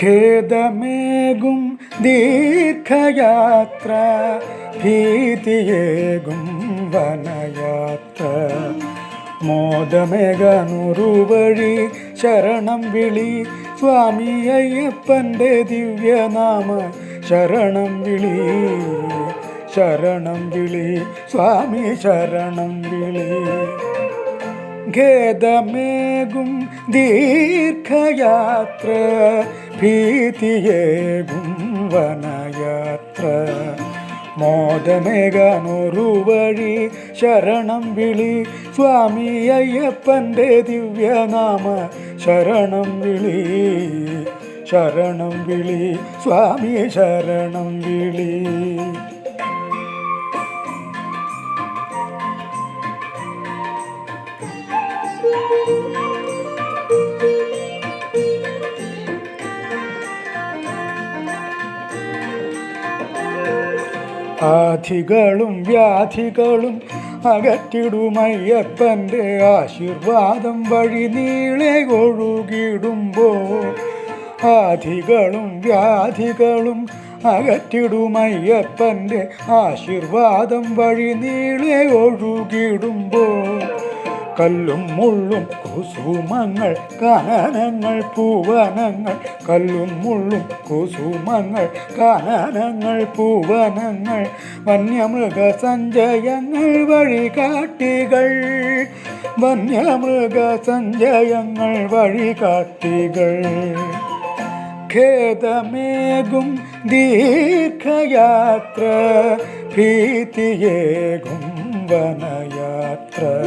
ഖേദമേകും ദീർഘയാത്ര ഭീതിയേകും വനയാത്ര. മോദമേകനുറുവഴി ശരണം വിളി. സ്വാമി അയ്യപ്പന്റെ ദിവ്യനാമ ശരണം വിളി. ശരണം വിളി. സ്വാമി ശരണം വിളി. ഖേദമേകും ദീർഘയാത്ര ഭീതിയേകും വനയാത്ര. മോദമേകാനൊരു വഴി ശരണം വിളി. സ്വാമി അയ്യപ്പന്റെ ദിവ്യനാമ ശരണം വിളി. ശരണം വിളി. സ്വാമി ശരണം വിളി. ആധികളും വ്യാധികളും അകറ്റിടുമയ്യപ്പന്റെ ആശീർവാദം വഴി നീളെ ഒഴുകിടുമ്പോൾ ആധികളും വ്യാധികളും അകറ്റിടുമയ്യപ്പന്റെ ആശീർവാദം വഴി നീളെ ഒഴുകിടുമ്പോൾ കല്ലും മുള്ളും കുസുമങ്ങൾ കാനനങ്ങൾ പൂവനങ്ങൾ. കല്ലും മുള്ളും കുസുമങ്ങൾ കാനനങ്ങൾ പൂവനങ്ങൾ. വന്യമൃഗ സഞ്ചയങ്ങൾ വഴികാട്ടികൾ. വന്യമൃഗ സഞ്ചയങ്ങൾ വഴികാട്ടികൾ. ഖേദമേകും ദീർഘയാത്ര ഭീതിയേകും വനയാത്ര.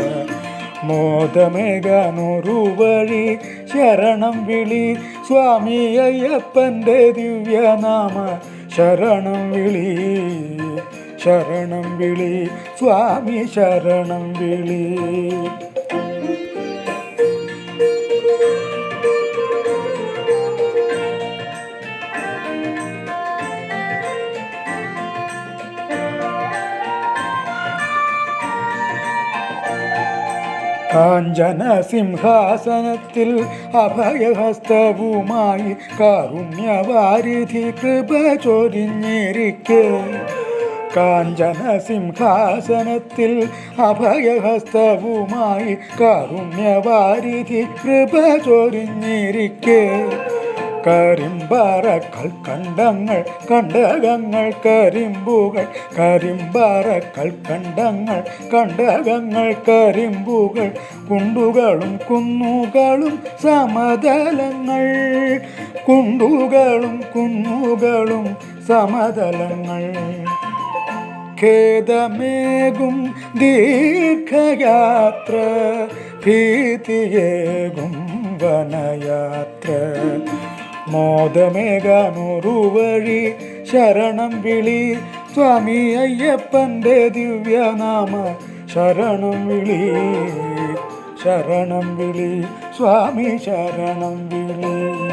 മോദമേകാനൊരു വഴി ശരണം വിളി സ്വാമി അയ്യപ്പന്റെ ദിവ്യനാമ ശരണം വിളി ശരണം വിളി സ്വാമി ശരണം വിളി. കാഞ്ചന സിംഹാസനത്തിൽ അഭയഹസ്തവുമായി കാരുണ്യവാരിധി കൃപ ചൊരിഞ്ഞിരിക്കെ. കാഞ്ചന സിംഹാസനത്തിൽ അഭയഹസ്തവുമായി കാരുണ്യവാരിധി കൃപ ചൊരിഞ്ഞിരിക്കെ. കരിമ്പാറ കണ്ടങ്ങൾ കണ്ടകങ്ങൾ കരിമ്പുകൾ. കരിമ്പാറക്കൽ കണ്ടങ്ങൾ കണ്ടകങ്ങൾ കരിമ്പുകൾ. കുണ്ടുകളും കുന്നുകളും സമതലങ്ങൾ. കുണ്ടുകളും കുന്നുകളും സമതലങ്ങൾ. ഖേദമേകും ദീർഘയാത്ര ഭീതിയേകും വനയാത്ര. മോദമേകാനൊരു വഴി ശരണം വിളി. സ്വാമി അയ്യപ്പന്റെ ദിവ്യനാമ ശരണം വിളി. ശരണം വിളി. സ്വാമി ശരണം വിളി.